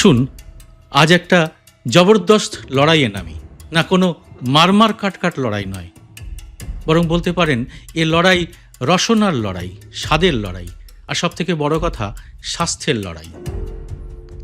আসুন, আজ একটা জবরদস্ত লড়াইয়ে নামি। না কোনো মারমার কাটকাট লড়াই নয়। বরং বলতে পারেন, এ লড়াই রসনার লড়াই, স্বাদের লড়াই, আর সব থেকে বড় কথা, স্বাস্থ্যের লড়াই।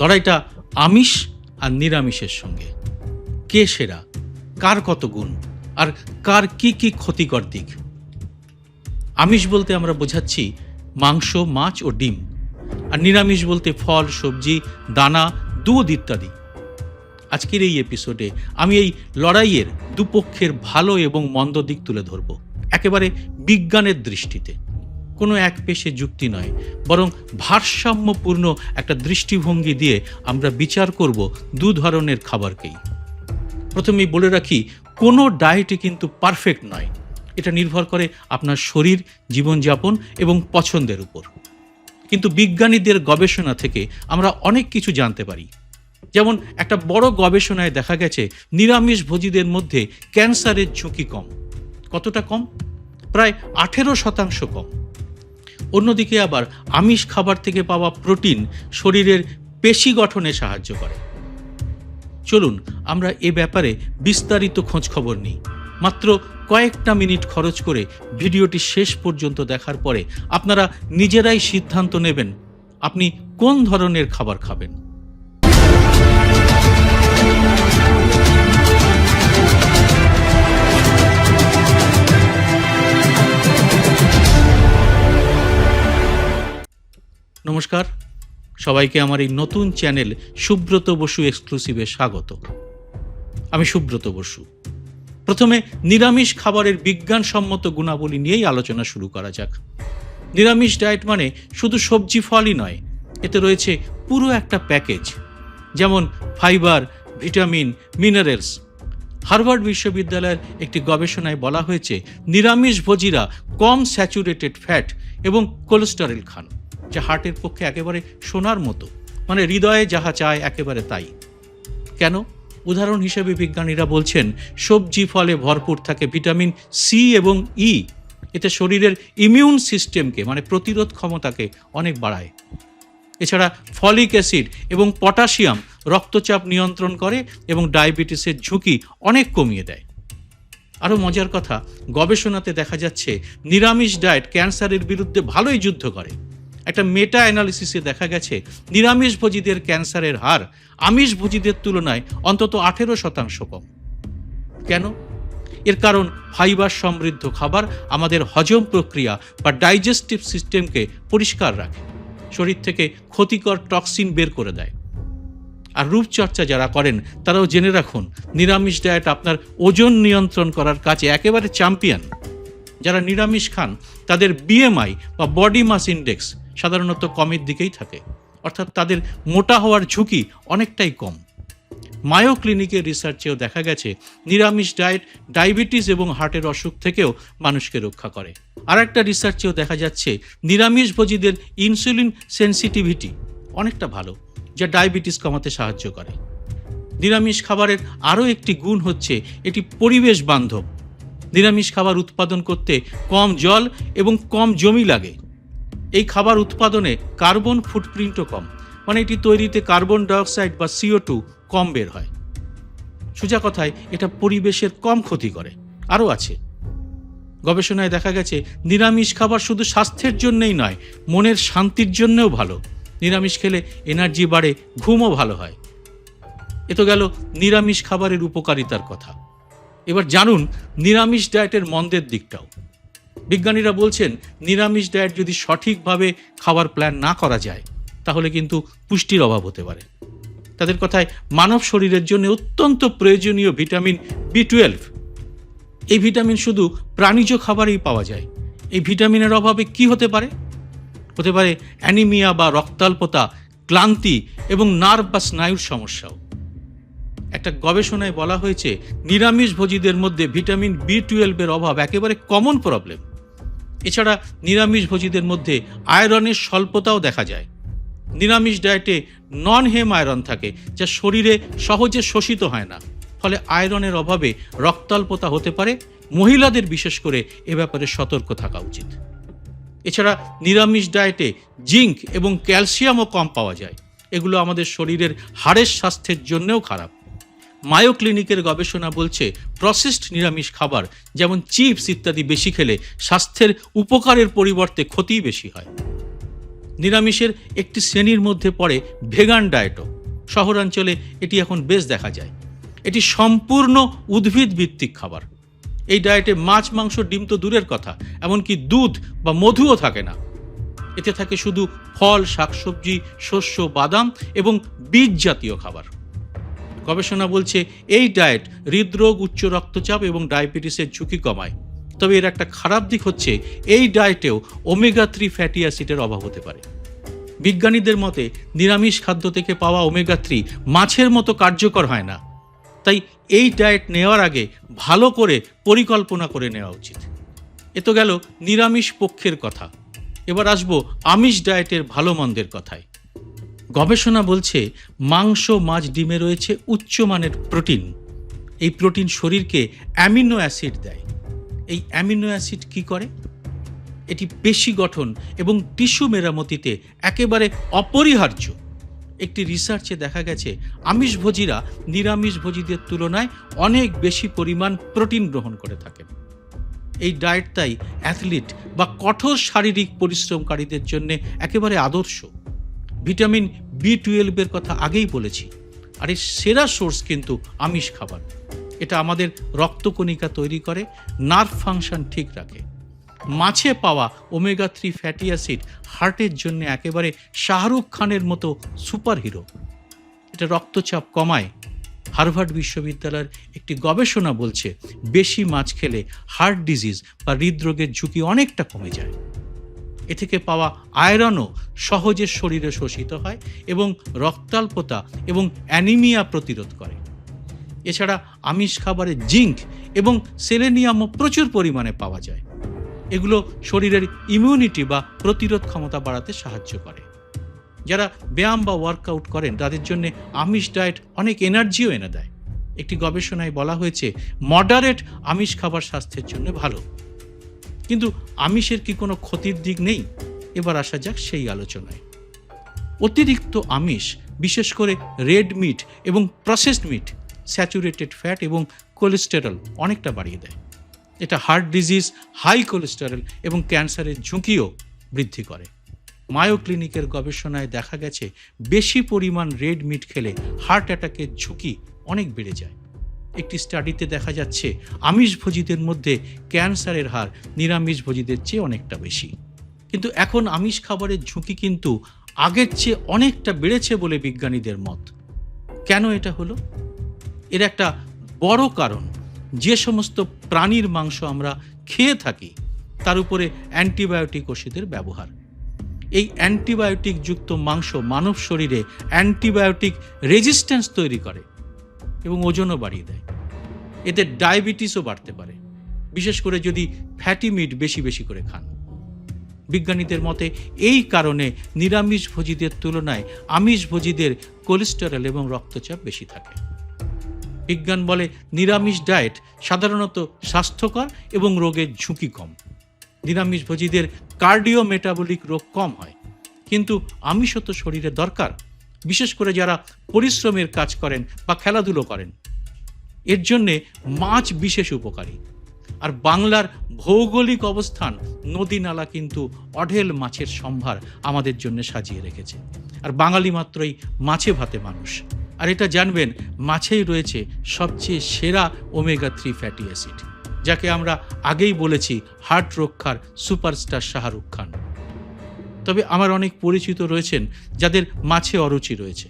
লড়াইটা আমিষ আর নিরামিষের সঙ্গে। কে সেরা? কার কত গুণ? আর কার কি কি ক্ষতিকর দিক? আমিষ বলতে আমরা বোঝাচ্ছি মাংস, মাছ ও ডিম। আর নিরামিষ বলতে ফল, সবজি, দানা দুধ ইত্যাদি। আজকের এই এপিসোডে আমি এই লড়াইয়ের দুপক্ষের ভালো এবং মন্দ দিক তুলে ধরব। একেবারে বিজ্ঞানের দৃষ্টিতে। কোনো এক পেশে যুক্তি নয়, বরং ভারসাম্যপূর্ণ একটা দৃষ্টিভঙ্গি দিয়ে আমরা বিচার করব দু ধরনের খাবারকেই। প্রথমেই বলে রাখি, কোনো ডায়েটই কিন্তু পারফেক্ট নয়। এটা নির্ভর করে আপনার শরীর, জীবনযাপন এবং পছন্দের উপর। কিন্তু বিজ্ঞানীদের গবেষণা থেকে আমরা অনেক কিছু জানতে পারি। যেমন একটা বড় গবেষণায় দেখা গেছে, নিরামিষ ভোজীদের মধ্যে ক্যান্সারের ঝুঁকি কম। কতটা কম? প্রায় আঠেরো শতাংশ কম। অন্যদিকে আবার আমিষ খাবার থেকে পাওয়া প্রোটিন শরীরের পেশি গঠনে সাহায্য করে। চলুন, আমরা এ ব্যাপারে বিস্তারিত খোঁজ খবর নিই। মাত্র কয়েকটা মিনিট খরচ করে ভিডিওটি শেষ পর্যন্ত দেখার পরে আপনারা নিজেরাই সিদ্ধান্ত নেবেন আপনি কোন ধরনের খাবার খাবেন। নমস্কার, সবাইকে আমার এই নতুন চ্যানেল সুব্রত বসু এক্সক্লুসিভে স্বাগত। আমি সুব্রত বসু। প্রথমে নিরামিষ খাবারের বিজ্ঞানসম্মত গুণাবলী নিয়েই আলোচনা শুরু করা যাক। নিরামিষ ডায়েট মানে শুধু সবজি ফলই নয়, এতে রয়েছে পুরো একটা প্যাকেজ, যেমন ফাইবার, ভিটামিন, মিনারেলস। হার্ভার্ড বিশ্ববিদ্যালয়ের একটি গবেষণায় বলা হয়েছে, নিরামিষ ভোজীরা কম স্যাচুরেটেড ফ্যাট এবং কোলেস্টেরল খান, যা হার্টের পক্ষে একেবারে সোনার মতো মানে হৃদয়ে যাহা চায় একেবারে তাই। কেন? উদাহরণ হিসেবে বিজ্ঞানীরা বলছেন, সবজি ফলে ভরপুর থাকে ভিটামিন সি এবং ই। এতে শরীরের ইমিউন সিস্টেমকে মানে প্রতিরোধ ক্ষমতাকে অনেক বাড়ায়। এছাড়া ফলিক অ্যাসিড এবং পটাশিয়াম রক্তচাপ নিয়ন্ত্রণ করে এবং ডায়াবেটিসের ঝুঁকি অনেক কমিয়ে দেয়। আরও মজার কথা, গবেষণাতে দেখা যাচ্ছে, নিরামিষ ডায়েট ক্যান্সারের বিরুদ্ধে ভালোই যুদ্ধ করে। একটা মেটা অ্যানালিসিসে দেখা গেছে নিরামিষ ভোজীদের ক্যান্সারের হার আমিষ ভোজীদের তুলনায় অন্তত আঠেরো শতাংশ কম। কেন? এর কারণ ফাইবার সমৃদ্ধ খাবার আমাদের হজম প্রক্রিয়া বা ডাইজেস্টিভ সিস্টেমকে পরিষ্কার রাখে, শরীর থেকে ক্ষতিকর টক্সিন বের করে দেয়। আর রূপচর্চা যারা করেন, তারাও জেনে রাখুন, নিরামিষ ডায়েট আপনার ওজন নিয়ন্ত্রণ করার কাজে একেবারে চ্যাম্পিয়ন। যারা নিরামিষ খান, তাদের বিএমআই বা বডি মাস ইন্ডেক্স সাধারণত কমের দিকেই থাকে। অর্থাৎ তাদের মোটা হওয়ার ঝুঁকি অনেকটাই কম। মায়ো ক্লিনিকের রিসার্চেও দেখা গেছে, নিরামিষ ডায়েট ডায়াবেটিস এবং হার্টের অসুখ থেকেও মানুষকে রক্ষা করে। আর একটা রিসার্চেও দেখা যাচ্ছে নিরামিষ ভোজীদের ইনসুলিন সেন্সিটিভিটি অনেকটা ভালো, যা ডায়াবেটিস কমাতে সাহায্য করে। নিরামিষ খাবারের আরও একটি গুণ হচ্ছে, এটি পরিবেশ বান্ধব। নিরামিষ খাবার উৎপাদন করতে কম জল এবং কম জমি লাগে। এই খাবার উৎপাদনে কার্বন ফুটপ্রিন্টও কম। মানে এটি তৈরিতে কার্বন ডাইঅক্সাইড বা সিও টু কম বের হয়। সোজা কথায়, এটা পরিবেশের কম ক্ষতি করে। আরও আছে। গবেষণায় দেখা গেছে, নিরামিষ খাবার শুধু স্বাস্থ্যের জন্যই নয়, মনের শান্তির জন্যও ভালো। নিরামিষ খেলে এনার্জি বাড়ে, ঘুমও ভালো হয়। এ তো গেল নিরামিষ খাবারের উপকারিতার কথা। এবার জানুন, নিরামিষ ডায়েটের মন্দের দিকটাও। বিজ্ঞানীরা বলছেন, নিরামিষ ডায়েট যদি সঠিকভাবে খাবার প্ল্যান না করা যায়, তাহলে কিন্তু পুষ্টির অভাব হতে পারে। তাদের কথায়, মানব শরীরের জন্য অত্যন্ত প্রয়োজনীয় ভিটামিন বি টুয়েলভ। এই ভিটামিন শুধু প্রাণীজ খাবারেই পাওয়া যায়। এই ভিটামিনের অভাবে কি হতে পারে? হতে পারে অ্যানিমিয়া বা রক্তাল্পতা, ক্লান্তি এবং নার্ভ বা স্নায়ুর সমস্যাও। একটা গবেষণায় বলা হয়েছে নিরামিষ ভোজীদের মধ্যে ভিটামিন বি টুয়েলভের অভাব একেবারে কমন প্রবলেম এছাড়া নিরামিষ ভোজীদের মধ্যে আয়রনের স্বল্পতাও দেখা যায়। নিরামিষ ডায়েটে নন হেম আয়রন থাকে, যা শরীরে সহজে শোষিত হয় না। ফলে আয়রনের অভাবে রক্তাল্পতা হতে পারে। মহিলাদের বিশেষ করে এ ব্যাপারে সতর্ক থাকা উচিত। এছাড়া নিরামিষ ডায়েটে জিঙ্ক এবং ক্যালসিয়ামও কম পাওয়া যায়। এগুলো আমাদের শরীরের হাড়ের স্বাস্থ্যের জন্যেও খারাপ। মায়ো ক্লিনিকের গবেষণা বলছে প্রসেসড নিরামিষ খাবার, যেমন চিপস ইত্যাদি বেশি খেলে স্বাস্থ্যের উপকারের পরিবর্তে ক্ষতিই বেশি হয়। নিরামিষের একটি শ্রেণির মধ্যে পড়ে ভেগান ডায়েটও। শহরাঞ্চলে এটি এখন বেশ দেখা যায়। এটি সম্পূর্ণ উদ্ভিদ ভিত্তিক খাবার। এই ডায়েটে মাছ, মাংস, ডিম তো দূরের কথা, এমনকি দুধ বা মধুও থাকে না। এতে থাকে শুধু ফল, শাকসবজি, শস্য, বাদাম এবং বীজ জাতীয় খাবার। গবেষণা বলছে এই ডায়েট হৃদরোগ, উচ্চ রক্তচাপ এবং ডায়াবেটিসের ঝুঁকি কমায়। তবে এর একটা খারাপ দিক হচ্ছে এই ডায়েটেও ওমেগা থ্রি ফ্যাটি অ্যাসিডের অভাব হতে পারে। বিজ্ঞানীদের মতে নিরামিষ খাদ্য থেকে পাওয়া ওমেগা থ্রি মাছের মতো কার্যকর হয় না। তাই এই ডায়েট নেওয়ার আগে ভালো করে পরিকল্পনা করে নেওয়া উচিত। এ তো গেল নিরামিষ পক্ষের কথা। এবার আসব আমিষ ডায়েটের ভালো মন্দের কথায়। গবেষণা বলছে মাংস, মাছ, ডিমে রয়েছে উচ্চমানের প্রোটিন। এই প্রোটিন শরীরকে অ্যামিনো অ্যাসিড দেয়। এই অ্যামিনো অ্যাসিড কি করে? এটি পেশি গঠন এবং টিস্যু মেরামতিতে একেবারে অপরিহার্য। একটি রিসার্চে দেখা গেছে, আমিষভোজীরা নিরামিষভোজীদের তুলনায় অনেক বেশি পরিমাণ প্রোটিন গ্রহণ করে থাকেন। এই ডায়েট তাই অ্যাথলিট বা কঠোর শারীরিক পরিশ্রমকারীদের জন্য একেবারে আদর্শ। ভিটামিন বি টুয়েলভের কথা আগেই বলেছি। আর এর সেরা সোর্স কিন্তু আমিষ খাবার। এটা আমাদের রক্তকণিকা তৈরি করে নার্ভ ফাংশন ঠিক রাখে। মাছে পাওয়া ওমেগা থ্রি ফ্যাটি অ্যাসিড হার্টের জন্য একেবারে শাহরুখ খানের মতো সুপারহিরো এটা রক্তচাপ কমায়। হার্ভার্ড বিশ্ববিদ্যালয়ের একটি গবেষণা বলছে, বেশি মাছ খেলে হার্ট ডিজিজ বা হৃদরোগের ঝুঁকি অনেকটা কমে যায়। এ থেকে পাওয়া আয়রনও সহজে শরীরে শোষিত হয় এবং রক্তাল্পতা এবং অ্যানিমিয়া প্রতিরোধ করে। এছাড়া আমিষ খাবারে জিঙ্ক এবং সেলেনিয়ামও প্রচুর পরিমাণে পাওয়া যায়। এগুলো শরীরের ইমিউনিটি বা প্রতিরোধ ক্ষমতা বাড়াতে সাহায্য করে। যারা ব্যায়াম বা ওয়ার্কআউট করেন, তাদের জন্য আমিষ ডায়েট অনেক এনার্জিও এনে দেয়। একটি গবেষণায় বলা হয়েছে, মডারেট আমিষ খাবার স্বাস্থ্যের জন্য ভালো। কিন্তু আমিষের কি কোনো ক্ষতির দিক নেই? এবার আসা যাক সেই আলোচনায়। অতিরিক্ত আমিষ, বিশেষ করে রেড মিট এবং প্রসেসড মিট, স্যাচুরেটেড ফ্যাট এবং কোলেস্টেরল অনেকটা বাড়িয়ে দেয়। এটা হার্ট ডিজিজ, হাই কোলেস্টেরল এবং ক্যান্সারের ঝুঁকিও বৃদ্ধি করে। মায়ো ক্লিনিকের গবেষণায় দেখা গেছে, বেশি পরিমাণ রেড মিট খেলে হার্ট অ্যাটাকের ঝুঁকি অনেক বেড়ে যায়। একটি স্টাডিতে দেখা যাচ্ছে আমিষভোজীদের মধ্যে ক্যান্সারের হার নিরামিষভোজীদের চেয়ে অনেকটা বেশি। কিন্তু এখন আমিষ খাবারের ঝুঁকি কিন্তু আগের চেয়ে অনেকটা বেড়েছে বলে বিজ্ঞানীদের মত। কেন এটা হলো? এর একটা বড় কারণ, যে সমস্ত প্রাণীর মাংস আমরা খেয়ে থাকি, তার উপরে অ্যান্টিবায়োটিক ওষুধের ব্যবহার। এই অ্যান্টিবায়োটিক যুক্ত মাংস মানব শরীরে অ্যান্টিবায়োটিক রেজিস্ট্যান্স তৈরি করে। এবং ওজনও বাড়িয়ে দেয়। এতে ডায়াবেটিসও বাড়তে পারে, বিশেষ করে যদি ফ্যাটি মিট বেশি বেশি করে খান। বিজ্ঞানীদের মতে, এই কারণে নিরামিষ নিরামিষভোজীদের তুলনায় আমিষ আমিষভোজীদের কোলেস্টেরল এবং রক্তচাপ বেশি থাকে। বিজ্ঞান বলে নিরামিষ ডায়েট সাধারণত স্বাস্থ্যকর এবং রোগের ঝুঁকি কম। নিরামিষ নিরামিষভোজীদের কার্ডিও মেটাবলিক রোগ কম হয়, কিন্তু আমিষও তো শরীরে দরকার। বিশেষ করে যারা পরিশ্রমের কাজ করেন বা খেলাধুলো করেন। এর জন্যে মাছ বিশেষ উপকারী। আর বাংলার ভৌগোলিক অবস্থান নদী নালা কিন্তু অঢেল মাছের সম্ভার আমাদের জন্য সাজিয়ে রেখেছে। আর বাঙালি মাত্রই মাছে ভাতে মানুষ। আর এটা জানবেন, মাছেই রয়েছে সবচেয়ে সেরা ওমেগা থ্রি ফ্যাটি অ্যাসিড, যাকে আমরা আগেই বলেছি হার্ট রক্ষার সুপারস্টার শাহরুখ খান। তবে আমার অনেক পরিচিত রয়েছেন যাদের মাছে অরুচি রয়েছে।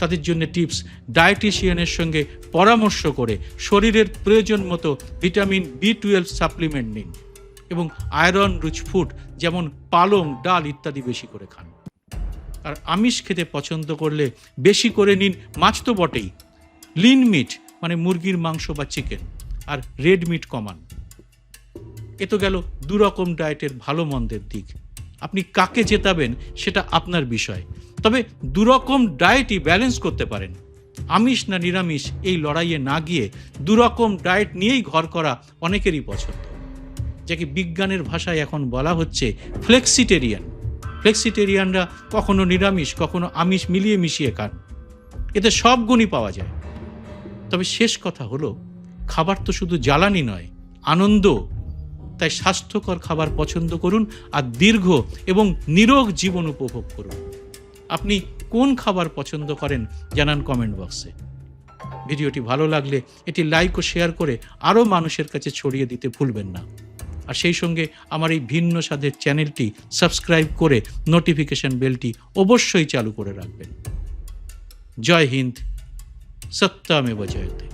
তাদের জন্য টিপস ডায়েটিশিয়ানের সঙ্গে পরামর্শ করে শরীরের প্রয়োজন মতো ভিটামিন বি টুয়েলভ সাপ্লিমেন্ট নিন এবং আয়রন রিচ ফুড যেমন পালং, ডাল ইত্যাদি বেশি করে খান। আর আমিষ খেতে পছন্দ করলে বেশি করে নিন মাছ তো বটেই। লিন মিট মানে মুরগির মাংস বা চিকেন আর রেড মিট কমান। এ তো গেল দুরকম ডায়েটের ভালো মন্দের দিক। আপনি কাকে জেতাবেন সেটা আপনার বিষয়। তবে দুরকম ডায়েটই ব্যালেন্স করতে পারেন। আমিষ না নিরামিষ এই লড়াইয়ে না গিয়ে দুরকম ডায়েট নিয়েই ঘর করা অনেকেরই পছন্দ। যাকে বিজ্ঞানের ভাষায় এখন বলা হচ্ছে ফ্লেক্সিটেরিয়ান ফ্লেক্সিটেরিয়ানরা কখনো নিরামিষ, কখনো আমিষ মিলিয়ে মিশিয়ে খান। এতে সব গুণই পাওয়া যায়। তবে শেষ কথা হলো, খাবার তো শুধু জ্বালানি নয় আনন্দ তাই স্বাস্থ্যকর খাবার পছন্দ করুন আর দীর্ঘ এবং নিরোগ জীবন উপভোগ করুন। আপনি কোন খাবার পছন্দ করেন জানান কমেন্ট বক্সে। ভিডিওটি ভালো লাগলে এটি লাইক ও শেয়ার করে আরও মানুষের কাছে ছড়িয়ে দিতে ভুলবেন না। আর সেই সঙ্গে আমার এই ভিন্ন স্বাদের চ্যানেলটি সাবস্ক্রাইব করে নোটিফিকেশন বেলটি অবশ্যই চালু করে রাখবেন। জয় হিন্দ সত্যামেব জয়তে